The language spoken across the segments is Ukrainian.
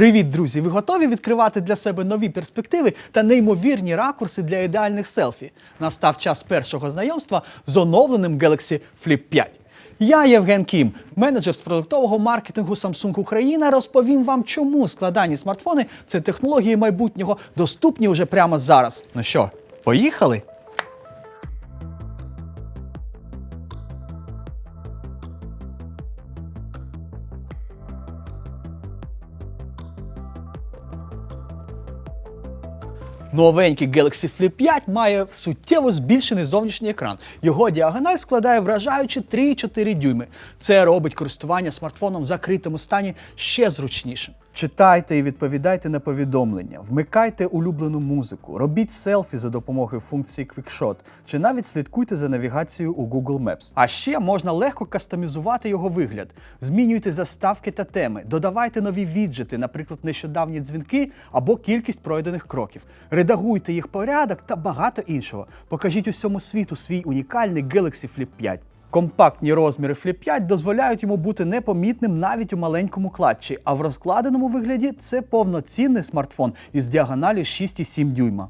Привіт, друзі! Ви готові відкривати для себе нові перспективи та неймовірні ракурси для ідеальних селфі? Настав час першого знайомства з оновленим Galaxy Flip 5. Я Євген Кім, менеджер з продуктового маркетингу Samsung Україна. Розповім вам, чому складані смартфони це технології майбутнього доступні вже прямо зараз. Ну що, поїхали? Новенький Galaxy Flip 5 має суттєво збільшений зовнішній екран. Його діагональ складає вражаючі 3,4 дюйми. Це робить користування смартфоном в закритому стані ще зручнішим. Читайте і відповідайте на повідомлення, вмикайте улюблену музику, робіть селфі за допомогою функції QuickShot, чи навіть слідкуйте за навігацією у Google Maps. А ще можна легко кастомізувати його вигляд. Змінюйте заставки та теми, додавайте нові віджити, наприклад, нещодавні дзвінки або кількість пройдених кроків. Редагуйте їх порядок та багато іншого. Покажіть усьому світу свій унікальний Galaxy Flip 5. Компактні розміри Flip 5 дозволяють йому бути непомітним навіть у маленькому клатчі, а в розкладеному вигляді це повноцінний смартфон із діагоналю 6,7 дюйма.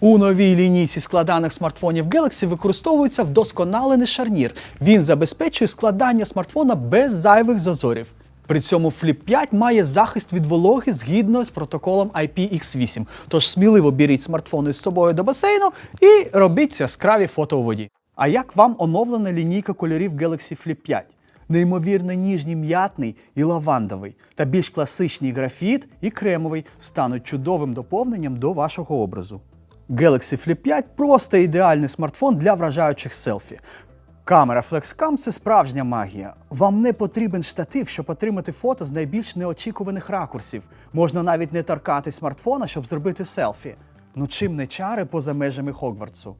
У новій лінійці складаних смартфонів Galaxy використовується вдосконалений шарнір. Він забезпечує складання смартфона без зайвих зазорів. При цьому Flip 5 має захист від вологи згідно з протоколом IPX8. Тож сміливо беріть смартфони з собою до басейну і робіть яскраві фото у воді. А як вам оновлена лінійка кольорів Galaxy Flip 5? Неймовірно ніжній м'ятний і лавандовий, та більш класичний графіт і кремовий стануть чудовим доповненням до вашого образу. Galaxy Flip 5 просто ідеальний смартфон для вражаючих селфі. Камера FlexCam – це справжня магія. Вам не потрібен штатив, щоб отримати фото з найбільш неочікуваних ракурсів. Можна навіть не торкати смартфона, щоб зробити селфі. Ну чим не чари поза межами Хогвартсу.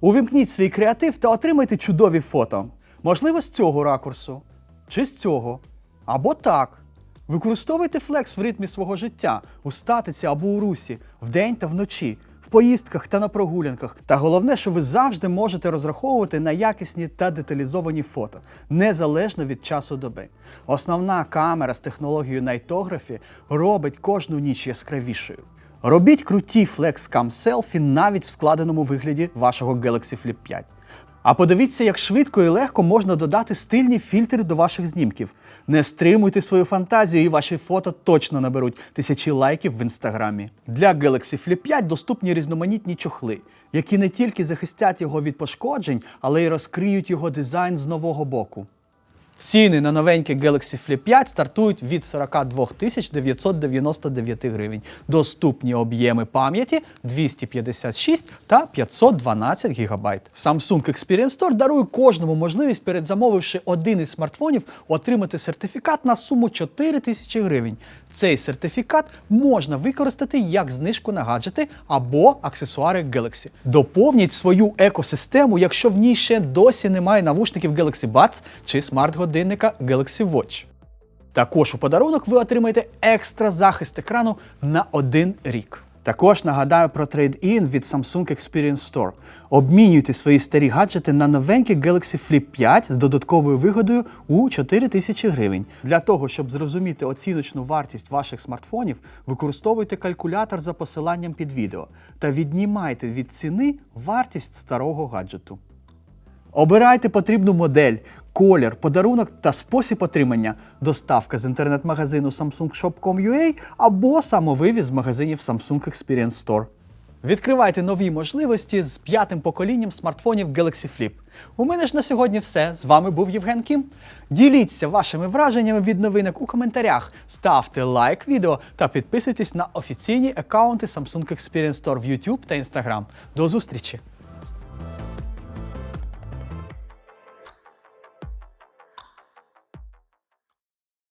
Увімкніть свій креатив та отримайте чудові фото. Можливо, з цього ракурсу, чи з цього, або так. Використовуйте флекс в ритмі свого життя, у статиці або у русі, вдень та вночі, в поїздках та на прогулянках. Та головне, що ви завжди можете розраховувати на якісні та деталізовані фото, незалежно від часу доби. Основна камера з технологією Nightography робить кожну ніч яскравішою. Робіть круті FlexCam селфі навіть в складеному вигляді вашого Galaxy Flip 5. А подивіться, як швидко і легко можна додати стильні фільтри до ваших знімків. Не стримуйте свою фантазію, і ваші фото точно наберуть тисячі лайків в інстаграмі. Для Galaxy Flip 5 доступні різноманітні чохли, які не тільки захистять його від пошкоджень, але й розкриють його дизайн з нового боку. Ціни на новенький Galaxy Flip 5 стартують від 42 999 гривень. Доступні об'єми пам'яті 256 та 512 гігабайт. Samsung Experience Store дарує кожному можливість, передзамовивши один із смартфонів, отримати сертифікат на суму 4 тисячі гривень. Цей сертифікат можна використати як знижку на гаджети або аксесуари Galaxy. Доповніть свою екосистему, якщо в ній ще досі немає навушників Galaxy Buds чи смарт-годинника Galaxy Watch. Також у подарунок ви отримаєте екстра захист екрану на один рік. Також нагадаю про трейд-ін від Samsung Experience Store. Обмінюйте свої старі гаджети на новенький Galaxy Flip 5 з додатковою вигодою у 4 тисячі гривень. Для того, щоб зрозуміти оціночну вартість ваших смартфонів, використовуйте калькулятор за посиланням під відео та віднімайте від ціни вартість старого гаджету. Обирайте потрібну модель, колір, подарунок та спосіб отримання, доставка з інтернет-магазину samsungshop.com.ua або самовивіз з магазинів Samsung Experience Store. Відкривайте нові можливості з п'ятим поколінням смартфонів Galaxy Flip. У мене ж на сьогодні все. З вами був Євген Кім. Діліться вашими враженнями від новинок у коментарях, ставте лайк відео та підписуйтесь на офіційні аккаунти Samsung Experience Store в YouTube та Instagram. До зустрічі!